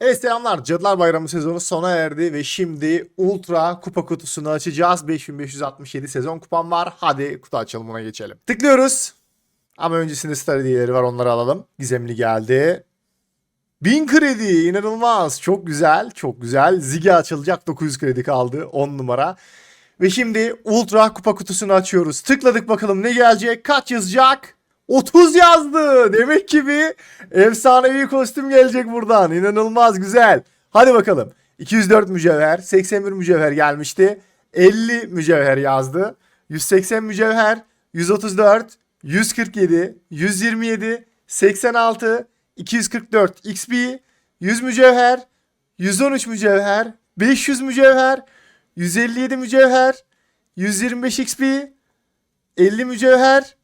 Evet selamlar. Cadılar Bayramı sezonu sona erdi ve şimdi Ultra kupa kutusunu açacağız. 5567 sezon kupam var. Hadi kutu açılımına geçelim. Tıklıyoruz. Ama öncesinde star hediyeleri var onları alalım. Gizemli geldi. 1000 kredi inanılmaz. Çok güzel çok güzel. Zigi açılacak 900 kredi kaldı 10 numara. Ve şimdi Ultra kupa kutusunu açıyoruz. Tıkladık bakalım ne gelecek kaç yazacak? 30 yazdı. Demek ki bir efsanevi kostüm gelecek buradan. İnanılmaz güzel. Hadi bakalım. 204 mücevher, 81 mücevher gelmişti. 50 mücevher yazdı. 180 mücevher, 134, 147, 127, 86, 244 XP, 100 mücevher, 113 mücevher, 500 mücevher, 157 mücevher, 125 XP, 50 mücevher,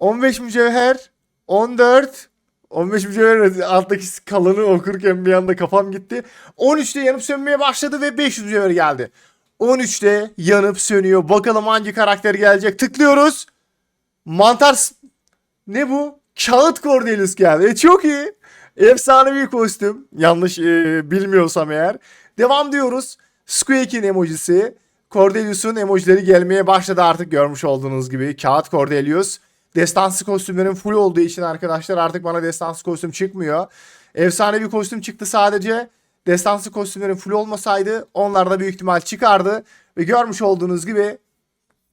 15 mücevher, 14, 15 mücevher alttaki kalanı okurken bir anda kafam gitti. 13'te yanıp sönmeye başladı ve 500 mücevher geldi. 13'te yanıp sönüyor. Bakalım hangi karakter gelecek. Tıklıyoruz. Mantar ne bu? Kağıt Cordelius geldi. E, çok iyi. Efsane bir kostüm. Yanlış e, bilmiyorsam eğer. Devam diyoruz. Squeak'in emojisi. Cordelius'un emojileri gelmeye başladı artık görmüş olduğunuz gibi. Kağıt Cordelius. Destansı kostümlerin full olduğu için arkadaşlar artık bana destansı kostüm çıkmıyor. Efsane bir kostüm çıktı sadece. Destansı kostümlerin full olmasaydı onlar da büyük ihtimal çıkardı. Ve görmüş olduğunuz gibi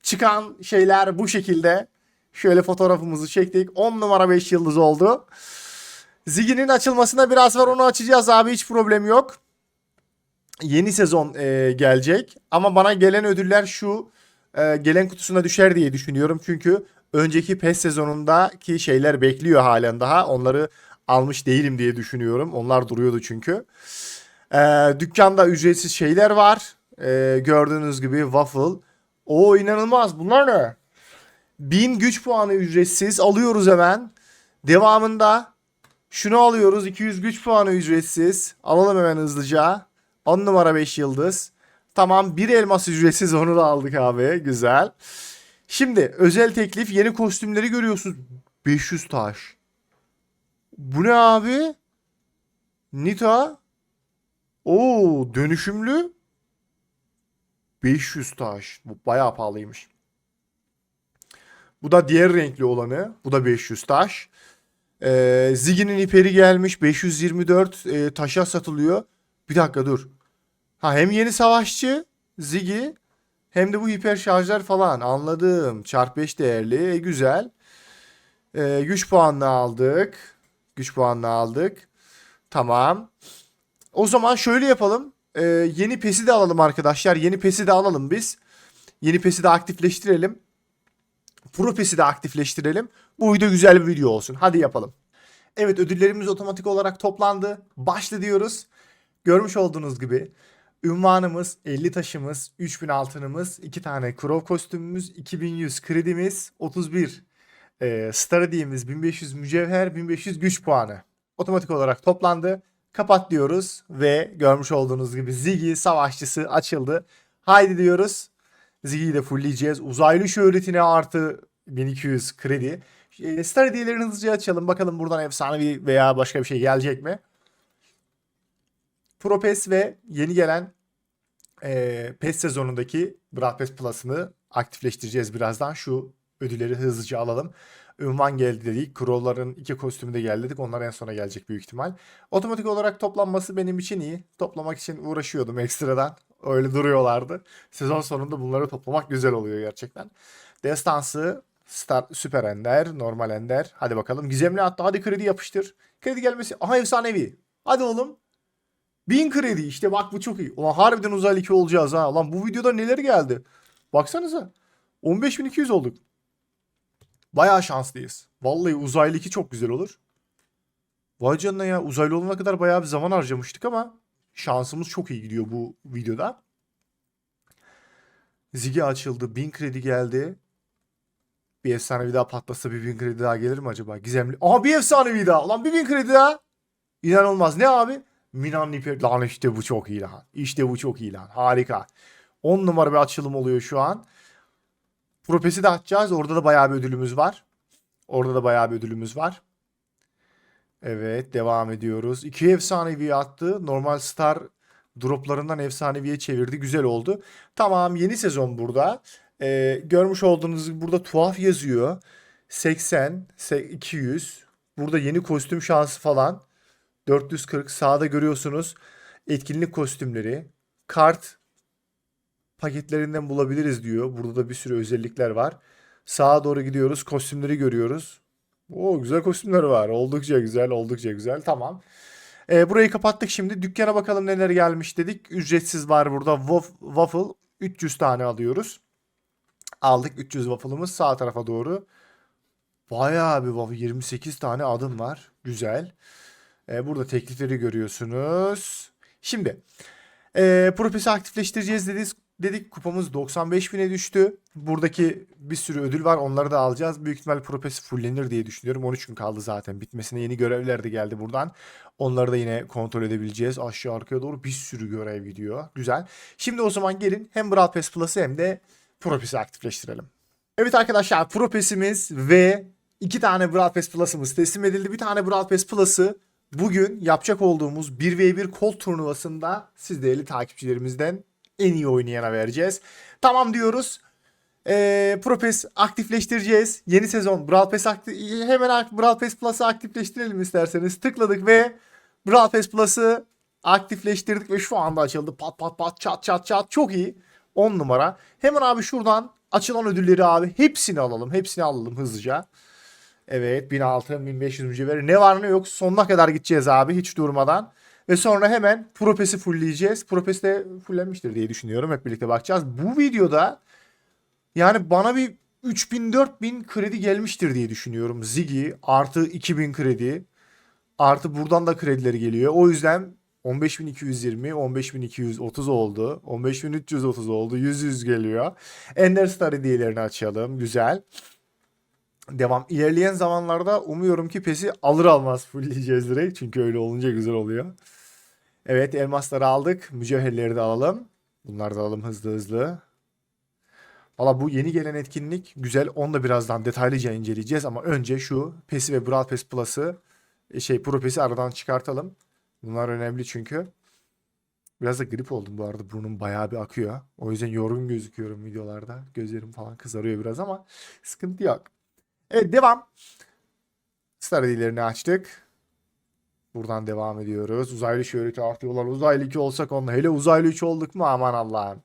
çıkan şeyler bu şekilde. Şöyle fotoğrafımızı çektik. 10 numara 5 yıldız oldu. Zigi'nin açılmasına biraz var onu açacağız abi hiç problem yok. Yeni sezon e, gelecek ama bana gelen ödüller şu e, gelen kutusuna düşer diye düşünüyorum. Çünkü önceki PES sezonundaki şeyler bekliyor halen daha. Onları almış değilim diye düşünüyorum. Onlar duruyordu çünkü. E, dükkanda ücretsiz şeyler var. E, gördüğünüz gibi waffle. O inanılmaz. Bunlar ne? 1000 güç puanı ücretsiz alıyoruz hemen. Devamında şunu alıyoruz. 200 güç puanı ücretsiz. Alalım hemen hızlıca. 10 numara 5 yıldız. Tamam bir elmas ücretsiz onu da aldık abi. Güzel. Şimdi özel teklif yeni kostümleri görüyorsunuz. 500 taş. Bu ne abi? Nita. Oo dönüşümlü. 500 taş. Bu bayağı pahalıymış. Bu da diğer renkli olanı. Bu da 500 taş. Ee, Ziggy'nin hiperi gelmiş. 524 e, taşa satılıyor. Bir dakika dur. Ha hem yeni savaşçı Ziggy hem de bu hiper şarjlar falan. Anladım. Çarp 5 değerli. E, güzel. Ee, güç puanını aldık. Güç puanını aldık. Tamam. O zaman şöyle yapalım. Ee, yeni pesi de alalım arkadaşlar. Yeni pesi de alalım biz. Yeni pesi de aktifleştirelim. Pro pesi de aktifleştirelim. Bu video güzel bir video olsun. Hadi yapalım. Evet ödüllerimiz otomatik olarak toplandı. Başla diyoruz. Görmüş olduğunuz gibi ünvanımız, 50 taşımız, 3000 altınımız, 2 tane Crow kostümümüz, 2100 kredimiz, 31 e, Star hediyemiz, 1500 mücevher, 1500 güç puanı. Otomatik olarak toplandı. Kapat diyoruz ve görmüş olduğunuz gibi Ziggy savaşçısı açıldı. Haydi diyoruz. Ziggy'yi de fullleyeceğiz. Uzaylı şöhretine artı 1200 kredi. E, Star hediyelerini hızlıca açalım. Bakalım buradan efsanevi veya başka bir şey gelecek mi? Pro PES ve yeni gelen e, PES sezonundaki Brawl Plus'ını aktifleştireceğiz birazdan. Şu ödülleri hızlıca alalım. Ünvan geldi dedik. Crow'ların iki kostümü de geldi dedik. Onlar en sona gelecek büyük ihtimal. Otomatik olarak toplanması benim için iyi. Toplamak için uğraşıyordum ekstradan. Öyle duruyorlardı. Sezon sonunda bunları toplamak güzel oluyor gerçekten. Destansı, Star, Süper Ender, Normal Ender. Hadi bakalım. Gizemli hatta hadi kredi yapıştır. Kredi gelmesi. Aha efsanevi. Hadi oğlum. 1000 kredi işte bak bu çok iyi. Ulan harbiden uzaylı 2 olacağız ha. Lan bu videoda neler geldi. Baksanıza. 15200 olduk. Bayağı şanslıyız. Vallahi uzaylı 2 çok güzel olur. Vay canına ya uzaylı olana kadar bayağı bir zaman harcamıştık ama şansımız çok iyi gidiyor bu videoda. Zigi açıldı. 1000 kredi geldi. Bir efsanevi daha patlasa bir 1000 kredi daha gelir mi acaba? Gizemli. Aha bir efsanevi daha. Ulan bir 1000 kredi daha. İnanılmaz. Ne abi? Minan Nipper. Lan işte bu çok iyi lan. İşte bu çok iyi lan. Harika. 10 numara bir açılım oluyor şu an. Propesi de açacağız. Orada da bayağı bir ödülümüz var. Orada da bayağı bir ödülümüz var. Evet devam ediyoruz. İki efsanevi attı. Normal star droplarından efsaneviye çevirdi. Güzel oldu. Tamam yeni sezon burada. Ee, görmüş olduğunuz gibi burada tuhaf yazıyor. 80, se- 200. Burada yeni kostüm şansı falan. 440 sağda görüyorsunuz. Etkinlik kostümleri. Kart paketlerinden bulabiliriz diyor. Burada da bir sürü özellikler var. Sağa doğru gidiyoruz. Kostümleri görüyoruz. Oo güzel kostümler var. Oldukça güzel, oldukça güzel. Tamam. Ee, burayı kapattık şimdi. Dükkana bakalım neler gelmiş dedik. Ücretsiz var burada. Waf- Waffle 300 tane alıyoruz. Aldık 300 waffle'ımız sağ tarafa doğru. Bayağı bir waffle. 28 tane adım var. Güzel. Ee, burada teklifleri görüyorsunuz. Şimdi ee, Propes'i aktifleştireceğiz dedik. Dedik kupamız 95 bine düştü. Buradaki bir sürü ödül var. Onları da alacağız. Büyük ihtimal Propes fullenir diye düşünüyorum. 13 gün kaldı zaten. Bitmesine yeni görevler de geldi buradan. Onları da yine kontrol edebileceğiz. Aşağı arkaya doğru bir sürü görev gidiyor. Güzel. Şimdi o zaman gelin hem Brawl Pass Plus'ı hem de Propes'i aktifleştirelim. Evet arkadaşlar Propes'imiz ve iki tane Brawl Pass Plus'ımız teslim edildi. Bir tane Brawl Pass Plus'ı bugün yapacak olduğumuz 1v1 kol turnuvasında siz değerli takipçilerimizden en iyi oynayana vereceğiz. Tamam diyoruz. Ee, Propes aktifleştireceğiz. Yeni sezon Brawl Pass hemen Brawl Pass Plus'ı aktifleştirelim isterseniz. Tıkladık ve Brawl Pass Plus'ı aktifleştirdik ve şu anda açıldı. Pat pat pat çat çat çat çok iyi. 10 numara. Hemen abi şuradan açılan ödülleri abi hepsini alalım. Hepsini alalım hızlıca. Evet 1000 altın 1500 mücevher ne var ne yok sonuna kadar gideceğiz abi hiç durmadan. Ve sonra hemen Propes'i fullleyeceğiz. Propes de fullenmiştir diye düşünüyorum. Hep birlikte bakacağız. Bu videoda yani bana bir 3000-4000 kredi gelmiştir diye düşünüyorum. Ziggy artı 2000 kredi. Artı buradan da kredileri geliyor. O yüzden 15220, 15230 oldu. 15330 oldu. 100 100 geliyor. Ender Star hediyelerini açalım. Güzel. Devam. İlerleyen zamanlarda umuyorum ki PES'i alır almaz fullleyeceğiz direkt. Çünkü öyle olunca güzel oluyor. Evet elmasları aldık. Mücevherleri de alalım. Bunları da alalım hızlı hızlı. Valla bu yeni gelen etkinlik güzel. Onu da birazdan detaylıca inceleyeceğiz. Ama önce şu PES'i ve Brawl Pass Plus'ı e, şey Pro PES'i aradan çıkartalım. Bunlar önemli çünkü. Biraz da grip oldum bu arada. Burnum bayağı bir akıyor. O yüzden yorgun gözüküyorum videolarda. Gözlerim falan kızarıyor biraz ama sıkıntı yok. Evet devam. Star hediyelerini açtık. Buradan devam ediyoruz. Uzaylı şöhreti artıyorlar. Uzaylı 2 olsak onunla. Hele uzaylı 3 olduk mu aman Allah'ım.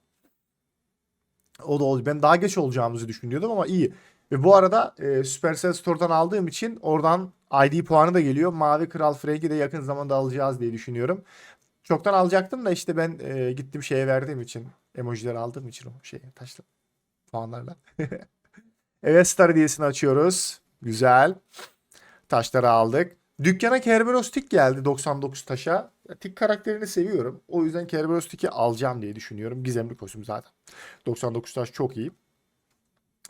O da oldu. Ben daha geç olacağımızı düşünüyordum ama iyi. Ve bu arada e, Supercell Store'dan aldığım için oradan ID puanı da geliyor. Mavi Kral Frank'i de yakın zamanda alacağız diye düşünüyorum. Çoktan alacaktım da işte ben e, gittim şeye verdiğim için. Emojileri aldığım için o şeye taşlı puanlarla. Evet Star hediyesini açıyoruz. Güzel. Taşları aldık. Dükkana Kerberos Tik geldi 99 taşa. Tik karakterini seviyorum. O yüzden Kerberos Tik'i alacağım diye düşünüyorum. Gizemli kostüm zaten. 99 taş çok iyi.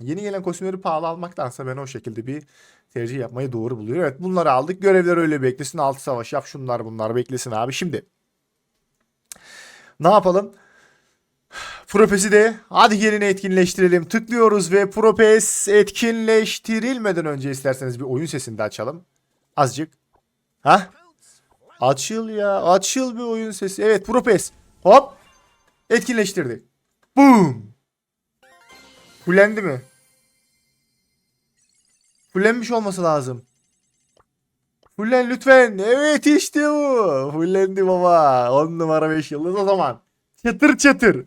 Yeni gelen kostümleri pahalı almaktansa ben o şekilde bir tercih yapmayı doğru buluyorum. Evet bunları aldık. Görevler öyle beklesin. Altı savaş yap. Şunlar bunlar beklesin abi. Şimdi ne yapalım? Propes'i de hadi gelin etkinleştirelim. Tıklıyoruz ve Propes etkinleştirilmeden önce isterseniz bir oyun sesini de açalım. Azıcık. Ha? Açıl ya. Açıl bir oyun sesi. Evet Propes. Hop. Etkinleştirdik. Boom. Fullendi mi? Fullenmiş olması lazım. Fullen lütfen. Evet işte bu. Fullendi baba. 10 numara 5 yıldız o zaman. Çatır çatır.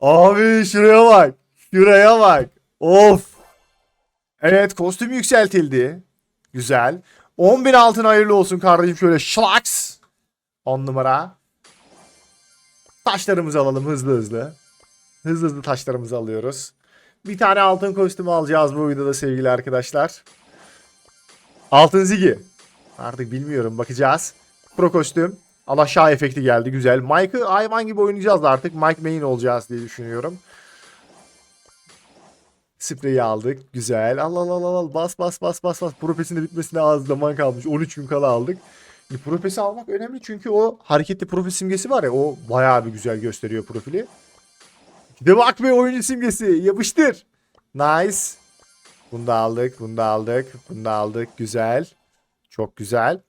Abi şuraya bak. Şuraya bak. Of. Evet kostüm yükseltildi. Güzel. 10.000 altın hayırlı olsun kardeşim. Şöyle şlaks. 10 numara. Taşlarımızı alalım hızlı hızlı. Hızlı hızlı taşlarımızı alıyoruz. Bir tane altın kostümü alacağız bu videoda sevgili arkadaşlar. Altın zigi. Artık bilmiyorum bakacağız. Pro kostüm. Alaşağı efekti geldi güzel. Mike'ı hayvan gibi oynayacağız artık. Mike main olacağız diye düşünüyorum. Spreyi aldık. Güzel. Al al al al. Bas bas bas bas bas. Propes'in de bitmesine az zaman kalmış. 13 gün kala aldık. E, Propes'i almak önemli çünkü o hareketli profil simgesi var ya o bayağı bir güzel gösteriyor profili. De bak be oyuncu simgesi. Yapıştır. Nice. Bunu da aldık. Bunu da aldık. Bunu da aldık. Güzel. Çok güzel.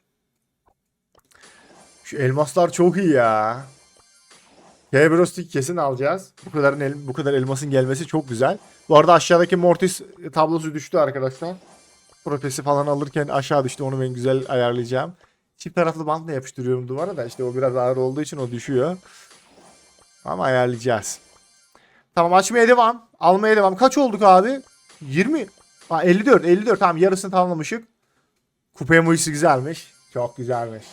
Şu elmaslar çok iyi ya. Kerberos kesin alacağız. Bu kadar el, bu kadar elmasın gelmesi çok güzel. Bu arada aşağıdaki Mortis tablosu düştü arkadaşlar. Profesi falan alırken aşağı düştü. Onu ben güzel ayarlayacağım. Çift taraflı bantla yapıştırıyorum duvara da işte o biraz ağır olduğu için o düşüyor. Ama ayarlayacağız. Tamam açmaya devam. Almaya devam. Kaç olduk abi? 20. Aa, 54. 54 tamam yarısını tamamlamışık. Kupa emojisi güzelmiş. Çok güzelmiş.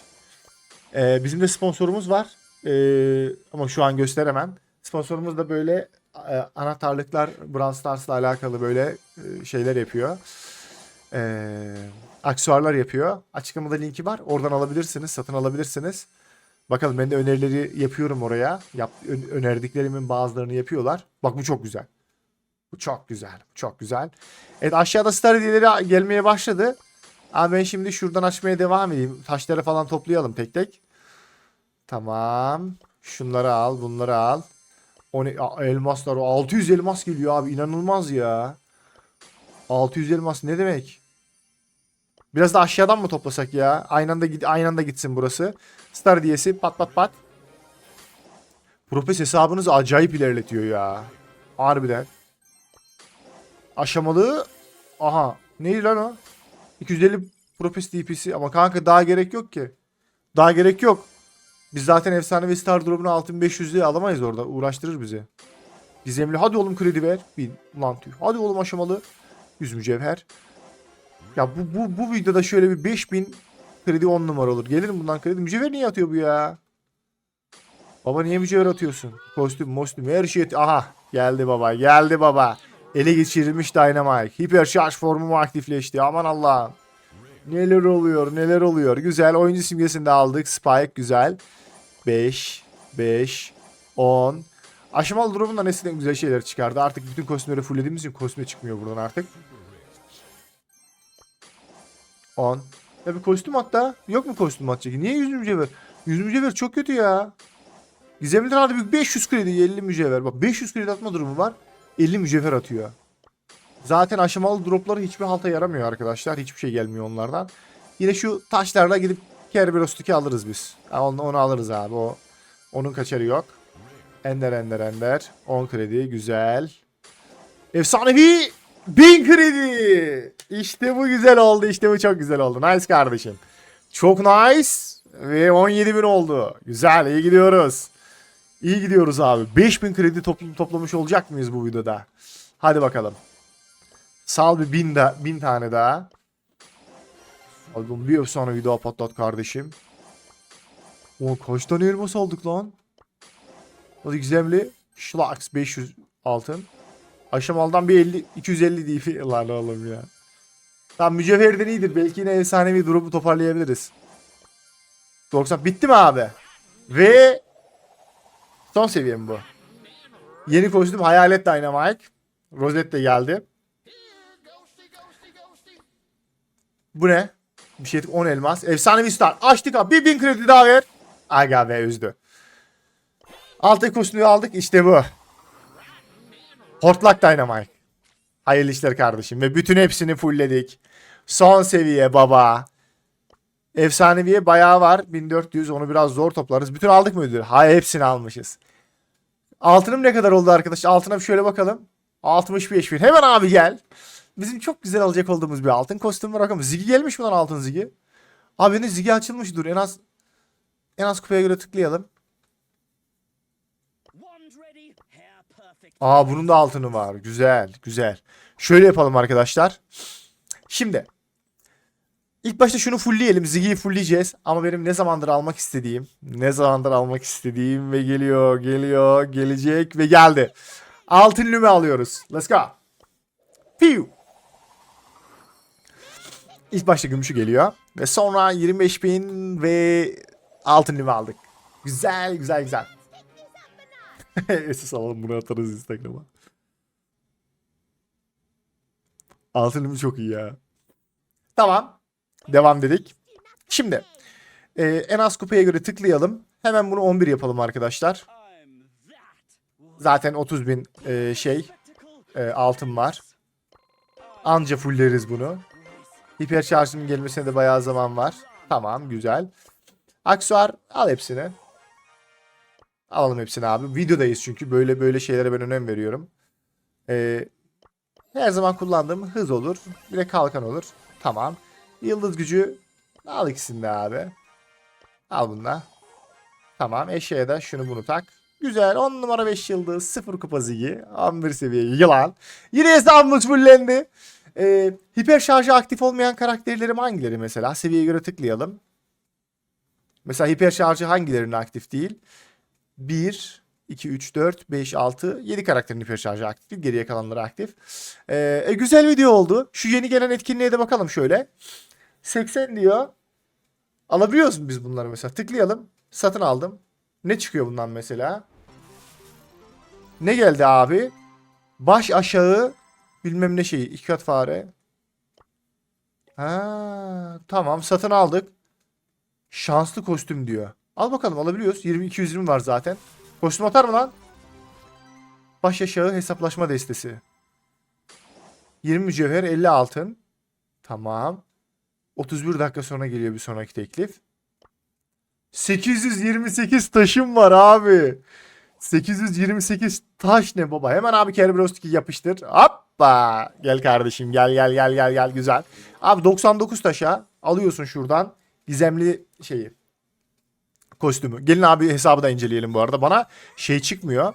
Ee, bizim de sponsorumuz var. Ee, ama şu an gösteremem. Sponsorumuz da böyle e, anahtarlıklar Brawl Stars'la alakalı böyle e, şeyler yapıyor. Ee, aksesuarlar yapıyor. Açıklamada linki var. Oradan alabilirsiniz. Satın alabilirsiniz. Bakalım ben de önerileri yapıyorum oraya. Yap, önerdiklerimin bazılarını yapıyorlar. Bak bu çok güzel. Bu çok güzel. Çok güzel. Evet aşağıda star hediyeleri gelmeye başladı. Ama ben şimdi şuradan açmaya devam edeyim. Taşları falan toplayalım tek tek. Tamam. Şunları al, bunları al. O ne? Elmaslar. 600 elmas geliyor abi. inanılmaz ya. 600 elmas ne demek? Biraz da aşağıdan mı toplasak ya? Aynı anda, aynı anda gitsin burası. Star hediyesi pat pat pat. Profes hesabınızı acayip ilerletiyor ya. Harbiden. Aşamalı. Aha. Neydi lan o? 250 Propes DP'si ama kanka daha gerek yok ki. Daha gerek yok. Biz zaten efsanevi star drop'unu 6500'lüğe alamayız orada. Uğraştırır bizi. Gizemli hadi oğlum kredi ver. Bin. Ulan tüh. Hadi oğlum aşamalı. 100 mücevher. Ya bu, bu, bu videoda şöyle bir 5000 kredi 10 numara olur. Gelir mi bundan kredi? Mücevher niye atıyor bu ya? Baba niye mücevher atıyorsun? Kostüm, mostüm, her şey. Aha geldi baba, geldi baba. Ele geçirilmiş Dynamite. Hiper formu aktifleşti. Aman Allah'ım. Neler oluyor, neler oluyor. Güzel. Oyuncu simgesini de aldık. Spike güzel. 5, 5, 10. Aşamalı durumundan eskiden güzel şeyler çıkardı. Artık bütün kostümleri fulllediğimiz için kostüme çıkmıyor buradan artık. 10. Ya bir kostüm hatta. Yok mu kostüm atacak? Niye 100 mücevher? 100 mücevher çok kötü ya. Gizemli'den hadi bir 500 kredi 50 mücevher. Bak 500 kredi atma durumu var. 50 mücevher atıyor. Zaten aşamalı dropları hiçbir halta yaramıyor arkadaşlar. Hiçbir şey gelmiyor onlardan. Yine şu taşlarla gidip Kerberos 2 alırız biz. Onu, onu alırız abi. O onun kaçarı yok. Ender ender ender. 10 kredi güzel. Efsanevi 1000 kredi. İşte bu güzel oldu. İşte bu çok güzel oldu. Nice kardeşim. Çok nice. Ve 17.000 oldu. Güzel iyi gidiyoruz. İyi gidiyoruz abi. 5000 kredi topl- toplamış olacak mıyız bu videoda? Hadi bakalım. Sal bir bin, da, bin tane daha. Oğlum bir efsane video patlat kardeşim. O kaç tane elmas aldık lan? Hadi gizemli. Schlax 500 altın. Aşamalıdan bir 50 250 DP lan oğlum ya. Tamam mücevherden iyidir. Belki yine efsanevi drop'u toparlayabiliriz. 90 bitti mi abi? Ve son seviyem bu. Yeni kostüm Hayalet Dynamite. Rosette de geldi. Bu ne? Bir şey 10 elmas. Efsanevi star. Açtık abi. Bir bin kredi daha ver. Aga be üzdü. Altı kostümü aldık. İşte bu. Hortlak Dynamite. Hayırlı işler kardeşim. Ve bütün hepsini fullledik. Son seviye baba. Efsaneviye bayağı var. 1400 onu biraz zor toplarız. Bütün aldık mı ödülü? Hayır hepsini almışız. Altınım ne kadar oldu arkadaş? Altına bir şöyle bakalım. 65 bin. Hemen abi gel. Bizim çok güzel alacak olduğumuz bir altın kostüm var. Ziggy gelmiş mi lan altın Ziggy? Abi ne Ziggy açılmış dur. En az en az kupaya göre tıklayalım. Aa bunun da altını var. Güzel, güzel. Şöyle yapalım arkadaşlar. Şimdi ilk başta şunu fullleyelim. Ziggy'yi fullleyeceğiz. Ama benim ne zamandır almak istediğim, ne zamandır almak istediğim ve geliyor, geliyor, gelecek ve geldi. Altın lüme alıyoruz. Let's go. Piu. İlk başta gümüşü geliyor. Ve sonra 25 bin ve altın lüme aldık. Güzel, güzel, güzel. Esas alalım bunu atarız Instagram'a. Altın lüme çok iyi ya. Tamam. Devam dedik. Şimdi e, en az kupaya göre tıklayalım. Hemen bunu 11 yapalım arkadaşlar. Zaten 30 bin e, şey e, altın var. Anca fullleriz bunu. Hiper şarjının gelmesine de bayağı zaman var. Tamam güzel. Aksuar al hepsini. Alalım hepsini abi. Videodayız çünkü böyle böyle şeylere ben önem veriyorum. Ee, her zaman kullandığım hız olur. Bir de kalkan olur. Tamam. Yıldız gücü al ikisini de abi. Al bunu da. Tamam eşeğe de şunu bunu tak. Güzel 10 numara 5 yıldız 0 kupa zigi 11 seviye yılan. Yine hesabımız fullendi. Ee, hiper şarjı aktif olmayan karakterlerim hangileri mesela? Seviyeye göre tıklayalım. Mesela hiper şarjı hangilerinin aktif değil? 1, 2, 3, 4, 5, 6, 7 karakterin hiper aktif. Geriye kalanları aktif. Ee, e, güzel video oldu. Şu yeni gelen etkinliğe de bakalım şöyle. 80 diyor. Alabiliyoruz mu biz bunları mesela? Tıklayalım. Satın aldım. Ne çıkıyor bundan mesela? Ne geldi abi? Baş aşağı bilmem ne şeyi. iki kat fare. Ha, tamam satın aldık. Şanslı kostüm diyor. Al bakalım alabiliyoruz. 20 220 var zaten. Kostüm atar mı lan? Baş aşağı hesaplaşma destesi. 20 mücevher 50 altın. Tamam. 31 dakika sonra geliyor bir sonraki teklif. 828 taşım var abi. 828 taş ne baba? Hemen abi Kerberoski yapıştır. Hoppa. Gel kardeşim gel gel gel gel gel güzel. Abi 99 taşa alıyorsun şuradan gizemli şeyi. Kostümü. Gelin abi hesabı da inceleyelim bu arada. Bana şey çıkmıyor.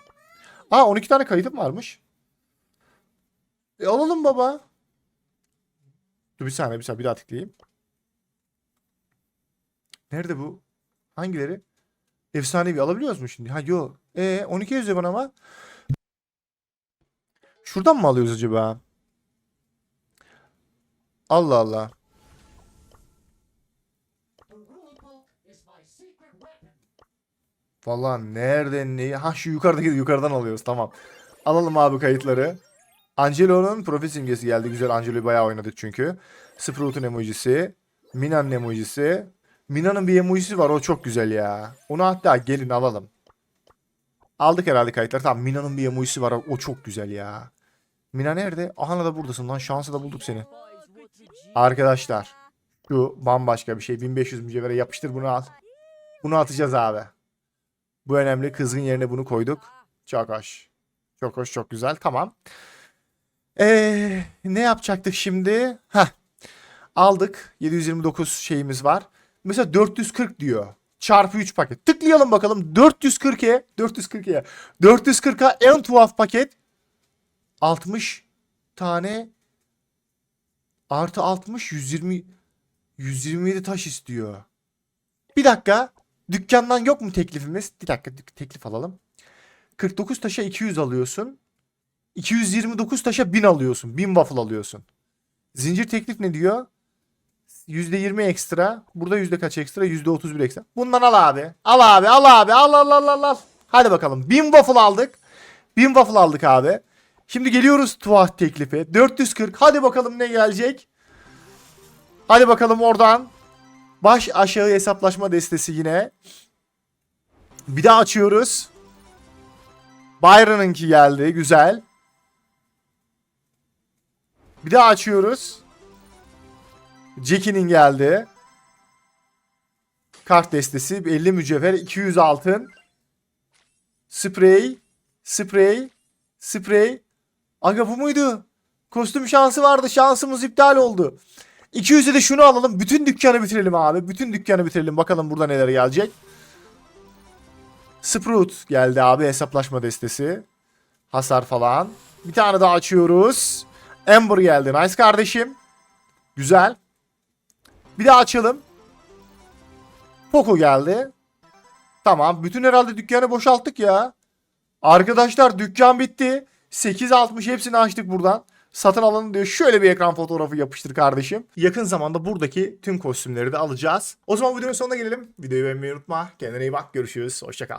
Aa 12 tane kayıtım varmış. E alalım baba. Dur bir saniye bir saniye bir daha tıklayayım. Nerede bu? Hangileri? Efsanevi alabiliyoruz mu şimdi? Ha yok. E 12 yazıyor bana ama. Şuradan mı alıyoruz acaba? Allah Allah. Vallahi nereden neyi? Ha şu yukarıdaki yukarıdan alıyoruz tamam. Alalım abi kayıtları. Angelo'nun profil simgesi geldi. Güzel Angelo'yu bayağı oynadık çünkü. Sprout'un emojisi. Mina'nın emojisi. Mina'nın bir emojisi var o çok güzel ya. Onu hatta gelin alalım. Aldık herhalde kayıtları. Tamam Mina'nın bir emojisi var o çok güzel ya. Mina nerede? Aha da buradasın lan şansı da bulduk seni. Arkadaşlar şu bambaşka bir şey. 1500 mücevhere yapıştır bunu al. Bunu atacağız abi. Bu önemli. Kızgın yerine bunu koyduk. Çok hoş. Çok hoş çok güzel. Tamam. Ee, ne yapacaktık şimdi? Heh. Aldık. 729 şeyimiz var. Mesela 440 diyor. Çarpı 3 paket. Tıklayalım bakalım. 440'e 440'e 440'a en tuhaf paket 60 tane artı 60 120 127 taş istiyor. Bir dakika. Dükkandan yok mu teklifimiz? Bir dakika teklif alalım. 49 taşa 200 alıyorsun. 229 taşa 1000 alıyorsun. 1000 waffle alıyorsun. Zincir teklif ne diyor? %20 ekstra. Burada yüzde kaç ekstra? %31 ekstra. Bundan al abi. Al abi al abi al al al al al. Hadi bakalım. 1000 waffle aldık. 1000 waffle aldık abi. Şimdi geliyoruz tuhaf teklife. 440. Hadi bakalım ne gelecek. Hadi bakalım oradan. Baş aşağı hesaplaşma destesi yine. Bir daha açıyoruz. Byron'ınki geldi. Güzel. Bir daha açıyoruz. Jackie'nin geldi. Kart destesi 50 mücevher 200 altın. Sprey. Sprey. Sprey. Aga bu muydu? Kostüm şansı vardı. Şansımız iptal oldu. 200'e de şunu alalım. Bütün dükkanı bitirelim abi. Bütün dükkanı bitirelim. Bakalım burada neler gelecek. Sprout geldi abi. Hesaplaşma destesi. Hasar falan. Bir tane daha açıyoruz. Ember geldi. Nice kardeşim. Güzel. Bir daha açalım. Poco geldi. Tamam. Bütün herhalde dükkanı boşalttık ya. Arkadaşlar dükkan bitti. 8.60 hepsini açtık buradan. Satın alanı diyor. Şöyle bir ekran fotoğrafı yapıştır kardeşim. Yakın zamanda buradaki tüm kostümleri de alacağız. O zaman videonun sonuna gelelim. Videoyu beğenmeyi unutma. Kendine iyi bak. Görüşürüz. Hoşçakal.